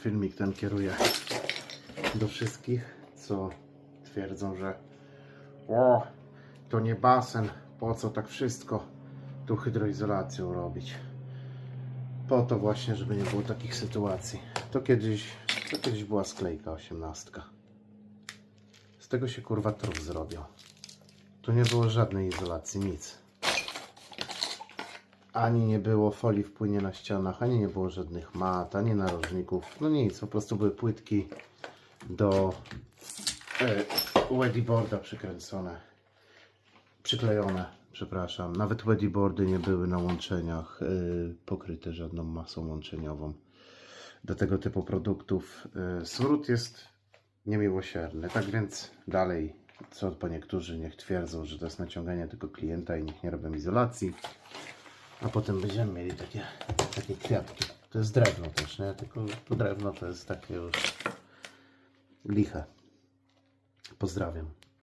filmik ten kieruję do wszystkich, co twierdzą, że o, to nie basen, po co tak wszystko tu hydroizolacją robić. Po to właśnie, żeby nie było takich sytuacji. To kiedyś, to kiedyś była sklejka osiemnastka. Z tego się kurwa trup zrobił. Tu nie było żadnej izolacji, nic. Ani nie było folii w płynie na ścianach, ani nie było żadnych mat, ani narożników. No nic, po prostu były płytki do e, weddyboarda przykręcone. Przyklejone, przepraszam. Nawet weddyboardy nie były na łączeniach y, pokryte żadną masą łączeniową. Do tego typu produktów y, smród jest niemiłosierny. Tak więc dalej, co po niektórzy niech twierdzą, że to jest naciąganie tylko klienta i niech nie robią izolacji. A potem będziemy mieli takie, takie kwiatki. To jest drewno też, nie? Tylko to drewno to jest takie już liche. Pozdrawiam.